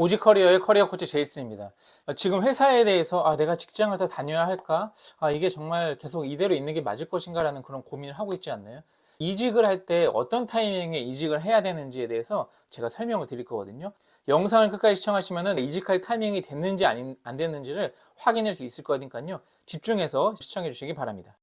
오직 커리어의 커리어 코치 제이슨입니다. 어, 지금 회사에 대해서 아, 내가 직장을 더 다녀야 할까? 아, 이게 정말 계속 이대로 있는 게 맞을 것인가라는 그런 고민을 하고 있지 않나요? 이직을 할 때 어떤 타이밍에 이직을 해야 되는지에 대해서 제가 설명을 드릴 거거든요. 영상을 끝까지 시청하시면 이직할 타이밍이 됐는지 아닌, 안 됐는지를 확인할 수 있을 거니까요. 집중해서 시청해 주시기 바랍니다.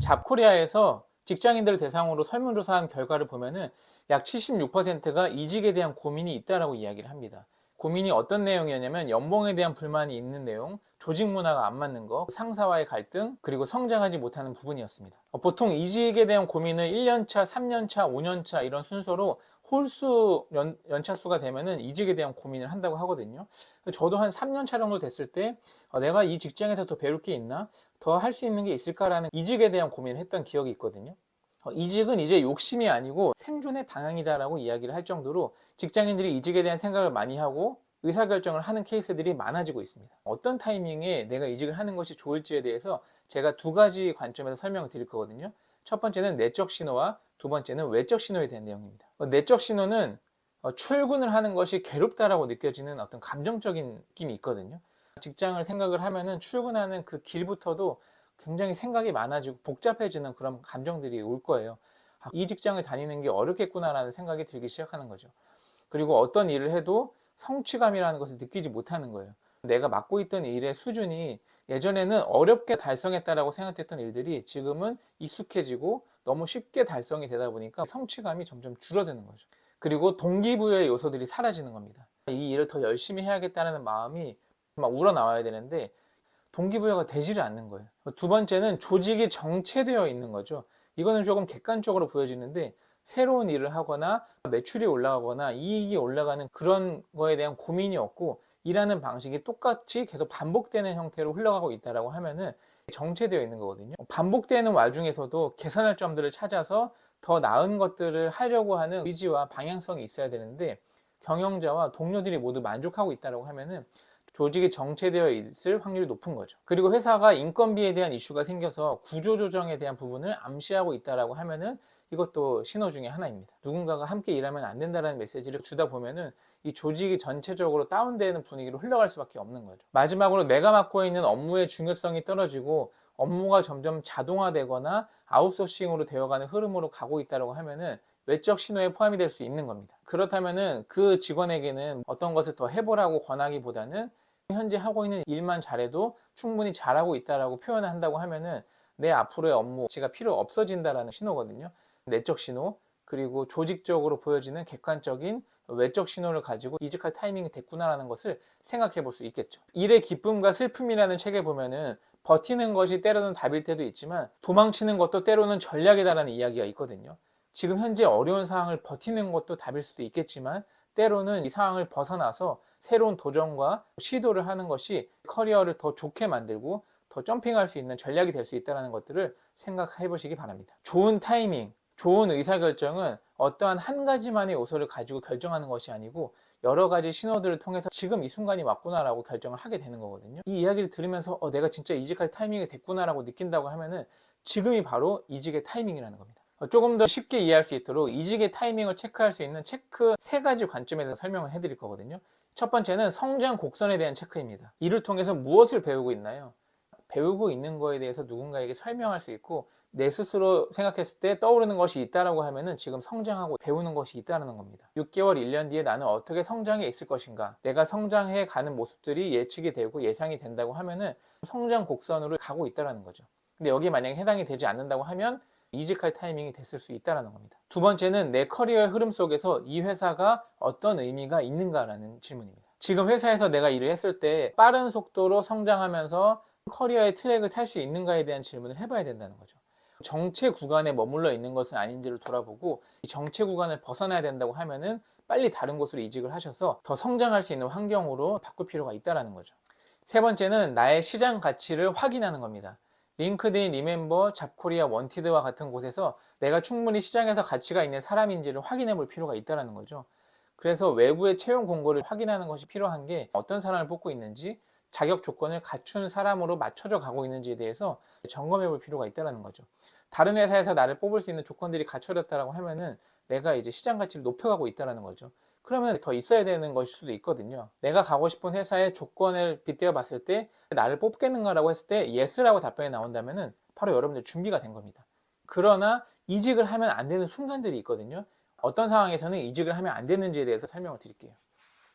잡코리아에서 직장인들을 대상으로 설문조사한 결과를 보면은 약 76%가 이직에 대한 고민이 있다라고 이야기를 합니다. 고민이 어떤 내용이었냐면 연봉에 대한 불만이 있는 내용, 조직 문화가 안 맞는 거, 상사와의 갈등, 그리고 성장하지 못하는 부분이었습니다. 어, 보통 이직에 대한 고민을 1년차, 3년차, 5년차 이런 순서로 홀수 연, 연차수가 되면은 이직에 대한 고민을 한다고 하거든요. 저도 한 3년차 정도 됐을 때 어, 내가 이 직장에서 더 배울 게 있나? 더 할 수 있는 게 있을까라는 이직에 대한 고민을 했던 기억이 있거든요. 어, 이직은 이제 욕심이 아니고 생존의 방향이다라고 이야기를 할 정도로 직장인들이 이직에 대한 생각을 많이 하고 의사결정을 하는 케이스들이 많아지고 있습니다. 어떤 타이밍에 내가 이직을 하는 것이 좋을지에 대해서 제가 두 가지 관점에서 설명을 드릴 거거든요. 첫 번째는 내적 신호와 두 번째는 외적 신호에 대한 내용입니다. 어, 내적 신호는 어, 출근을 하는 것이 괴롭다라고 느껴지는 어떤 감정적인 느낌이 있거든요. 직장을 생각을 하면은 출근하는 그 길부터도 굉장히 생각이 많아지고 복잡해지는 그런 감정들이 올 거예요. 아, 이 직장을 다니는 게 어렵겠구나라는 생각이 들기 시작하는 거죠. 그리고 어떤 일을 해도 성취감이라는 것을 느끼지 못하는 거예요. 내가 맡고 있던 일의 수준이 예전에는 어렵게 달성했다라고 생각했던 일들이 지금은 익숙해지고 너무 쉽게 달성이 되다 보니까 성취감이 점점 줄어드는 거죠. 그리고 동기부여의 요소들이 사라지는 겁니다. 이 일을 더 열심히 해야겠다는 마음이 막 우러나와야 되는데 동기부여가 되지를 않는 거예요. 두 번째는 조직이 정체되어 있는 거죠. 이거는 조금 객관적으로 보여지는데 새로운 일을 하거나 매출이 올라가거나 이익이 올라가는 그런 거에 대한 고민이 없고 일하는 방식이 똑같이 계속 반복되는 형태로 흘러가고 있다라고 하면은 정체되어 있는 거거든요. 반복되는 와중에서도 개선할 점들을 찾아서 더 나은 것들을 하려고 하는 의지와 방향성이 있어야 되는데 경영자와 동료들이 모두 만족하고 있다라고 하면은 조직이 정체되어 있을 확률이 높은 거죠. 그리고 회사가 인건비에 대한 이슈가 생겨서 구조조정에 대한 부분을 암시하고 있다라고 하면은 이것도 신호 중에 하나입니다. 누군가가 함께 일하면 안 된다는 메시지를 주다 보면은 이 조직이 전체적으로 다운되는 분위기로 흘러갈 수밖에 없는 거죠. 마지막으로 내가 맡고 있는 업무의 중요성이 떨어지고 업무가 점점 자동화되거나 아웃소싱으로 되어가는 흐름으로 가고 있다고 하면은 외적 신호에 포함이 될 수 있는 겁니다. 그렇다면은 그 직원에게는 어떤 것을 더 해보라고 권하기보다는 현재 하고 있는 일만 잘해도 충분히 잘하고 있다라고 표현을 한다고 하면은 내 앞으로의 업무가 필요 없어진다라는 신호거든요. 내적 신호 그리고 조직적으로 보여지는 객관적인 외적 신호를 가지고 이직할 타이밍이 됐구나라는 것을 생각해 볼 수 있겠죠. 일의 기쁨과 슬픔이라는 책에 보면은 버티는 것이 때로는 답일 때도 있지만 도망치는 것도 때로는 전략이다라는 이야기가 있거든요. 지금 현재 어려운 상황을 버티는 것도 답일 수도 있겠지만 때로는 이 상황을 벗어나서 새로운 도전과 시도를 하는 것이 커리어를 더 좋게 만들고 더 점핑할 수 있는 전략이 될 수 있다는 것들을 생각해 보시기 바랍니다. 좋은 타이밍, 좋은 의사결정은 어떠한 한 가지만의 요소를 가지고 결정하는 것이 아니고 여러 가지 신호들을 통해서 지금 이 순간이 왔구나라고 결정을 하게 되는 거거든요. 이 이야기를 들으면서 어, 내가 진짜 이직할 타이밍이 됐구나라고 느낀다고 하면은 지금이 바로 이직의 타이밍이라는 겁니다. 어, 조금 더 쉽게 이해할 수 있도록 이직의 타이밍을 체크할 수 있는 체크 세 가지 관점에 대해서 설명을 해드릴 거거든요. 첫 번째는 성장 곡선에 대한 체크입니다. 이를 통해서 무엇을 배우고 있나요? 배우고 있는 거에 대해서 누군가에게 설명할 수 있고 내 스스로 생각했을 때 떠오르는 것이 있다라고 하면은 지금 성장하고 배우는 것이 있다는 겁니다. 6개월, 1년 뒤에 나는 어떻게 성장해 있을 것인가? 내가 성장해 가는 모습들이 예측이 되고 예상이 된다고 하면은 성장 곡선으로 가고 있다라는 거죠. 근데 여기 만약에 해당이 되지 않는다고 하면 이직할 타이밍이 됐을 수 있다는 겁니다. 두 번째는 내 커리어의 흐름 속에서 이 회사가 어떤 의미가 있는가라는 질문입니다. 지금 회사에서 내가 일을 했을 때 빠른 속도로 성장하면서 커리어의 트랙을 탈 수 있는가에 대한 질문을 해봐야 된다는 거죠. 정체 구간에 머물러 있는 것은 아닌지를 돌아보고 이 정체 구간을 벗어나야 된다고 하면은 빨리 다른 곳으로 이직을 하셔서 더 성장할 수 있는 환경으로 바꿀 필요가 있다는 거죠. 세 번째는 나의 시장 가치를 확인하는 겁니다. 링크드인, 리멤버, 잡코리아, 원티드와 같은 곳에서 내가 충분히 시장에서 가치가 있는 사람인지를 확인해 볼 필요가 있다는 거죠. 그래서 외부의 채용 공고를 확인하는 것이 필요한 게 어떤 사람을 뽑고 있는지 자격 조건을 갖춘 사람으로 맞춰져 가고 있는지에 대해서 점검해 볼 필요가 있다는 거죠. 다른 회사에서 나를 뽑을 수 있는 조건들이 갖춰졌다라고 하면은 내가 이제 시장 가치를 높여가고 있다는 거죠. 그러면 더 있어야 되는 것일 수도 있거든요. 내가 가고 싶은 회사의 조건을 빗대어 봤을 때 나를 뽑겠는가라고 했을 때 yes라고 답변이 나온다면은 바로 여러분들 준비가 된 겁니다. 그러나 이직을 하면 안 되는 순간들이 있거든요. 어떤 상황에서는 이직을 하면 안 되는지에 대해서 설명을 드릴게요.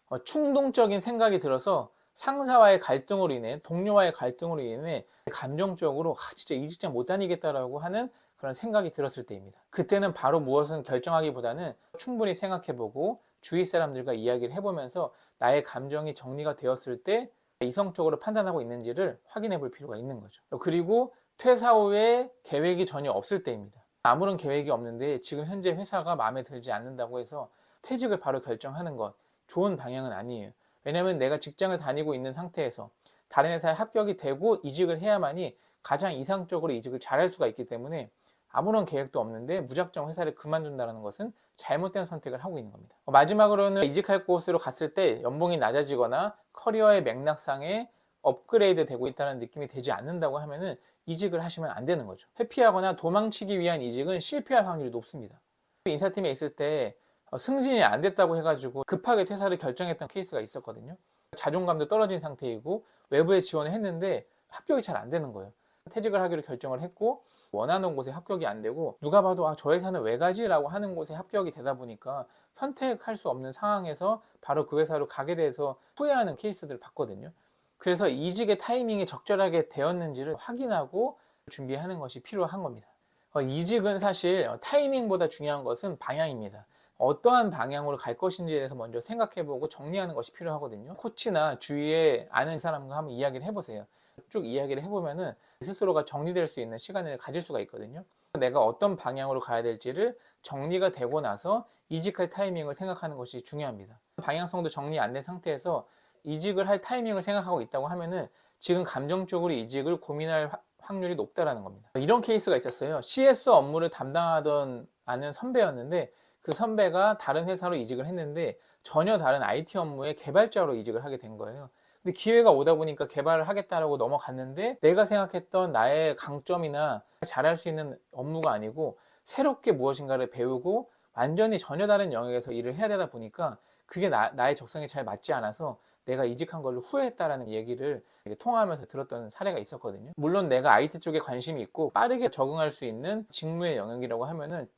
어, 충동적인 생각이 들어서 상사와의 갈등으로 인해 동료와의 갈등으로 인해 감정적으로 아, 진짜 이 직장 못 다니겠다라고 하는 그런 생각이 들었을 때입니다. 그때는 바로 무엇을 결정하기보다는 충분히 생각해보고 주위 사람들과 이야기를 해보면서 나의 감정이 정리가 되었을 때 이성적으로 판단하고 있는지를 확인해 볼 필요가 있는 거죠. 그리고 퇴사 후에 계획이 전혀 없을 때입니다. 아무런 계획이 없는데 지금 현재 회사가 마음에 들지 않는다고 해서 퇴직을 바로 결정하는 것 좋은 방향은 아니에요. 왜냐하면 내가 직장을 다니고 있는 상태에서 다른 회사에 합격이 되고 이직을 해야만이 가장 이상적으로 이직을 잘할 수가 있기 때문에 아무런 계획도 없는데 무작정 회사를 그만둔다는 것은 잘못된 선택을 하고 있는 겁니다. 마지막으로는 이직할 곳으로 갔을 때 연봉이 낮아지거나 커리어의 맥락상에 업그레이드 되고 있다는 느낌이 되지 않는다고 하면은 이직을 하시면 안 되는 거죠. 회피하거나 도망치기 위한 이직은 실패할 확률이 높습니다. 인사팀에 있을 때 어, 승진이 안 됐다고 해가지고 급하게 퇴사를 결정했던 케이스가 있었거든요. 자존감도 떨어진 상태이고 외부에 지원을 했는데 합격이 잘 안 되는 거예요. 퇴직을 하기로 결정을 했고 원하는 곳에 합격이 안 되고 누가 봐도 아, 저 회사는 왜 가지라고 하는 곳에 합격이 되다 보니까 선택할 수 없는 상황에서 바로 그 회사로 가게 돼서 후회하는 케이스들을 봤거든요. 그래서 이직의 타이밍이 적절하게 되었는지를 확인하고 준비하는 것이 필요한 겁니다. 어, 이직은 사실 타이밍보다 중요한 것은 방향입니다. 어떠한 방향으로 갈 것인지에 대해서 먼저 생각해보고 정리하는 것이 필요하거든요. 코치나 주위에 아는 사람과 한번 이야기를 해보세요. 쭉 이야기를 해보면은 스스로가 정리될 수 있는 시간을 가질 수가 있거든요. 내가 어떤 방향으로 가야 될지를 정리가 되고 나서 이직할 타이밍을 생각하는 것이 중요합니다. 방향성도 정리 안 된 상태에서 이직을 할 타이밍을 생각하고 있다고 하면은 지금 감정적으로 이직을 고민할 확률이 높다라는 겁니다. 이런 케이스가 있었어요. CS 업무를 담당하던 아는 선배였는데 그 선배가 다른 회사로 이직을 했는데 전혀 다른 IT 업무의 개발자로 이직을 하게 된 거예요. 근데 기회가 오다 보니까 개발을 하겠다라고 넘어갔는데 내가 생각했던 나의 강점이나 잘할 수 있는 업무가 아니고 새롭게 무엇인가를 배우고 완전히 전혀 다른 영역에서 일을 해야 되다 보니까 그게 나, 나의 적성에 잘 맞지 않아서 내가 이직한 걸로 후회했다라는 얘기를 통화하면서 들었던 사례가 있었거든요. 물론 내가 IT 쪽에 관심이 있고 빠르게 적응할 수 있는 직무의 영역이라고 하면은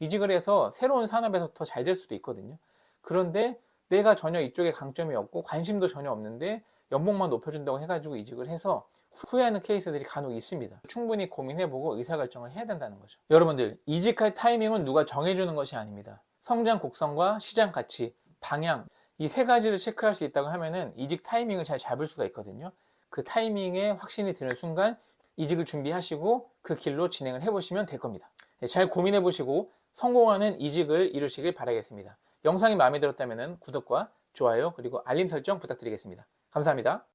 이직을 해서 새로운 산업에서 더 잘 될 수도 있거든요. 그런데 내가 전혀 이쪽에 강점이 없고 관심도 전혀 없는데 연봉만 높여준다고 해가지고 이직을 해서 후회하는 케이스들이 간혹 있습니다. 충분히 고민해보고 의사결정을 해야 된다는 거죠. 여러분들, 이직할 타이밍은 누가 정해주는 것이 아닙니다. 성장 곡선과 시장 가치, 방향, 이 세 가지를 체크할 수 있다고 하면은 이직 타이밍을 잘 잡을 수가 있거든요. 그 타이밍에 확신이 드는 순간 이직을 준비하시고 그 길로 진행을 해보시면 될 겁니다. 네, 잘 고민해보시고 성공하는 이직을 이루시길 바라겠습니다. 영상이 마음에 들었다면 구독과 좋아요 그리고 알림 설정 부탁드리겠습니다. 감사합니다.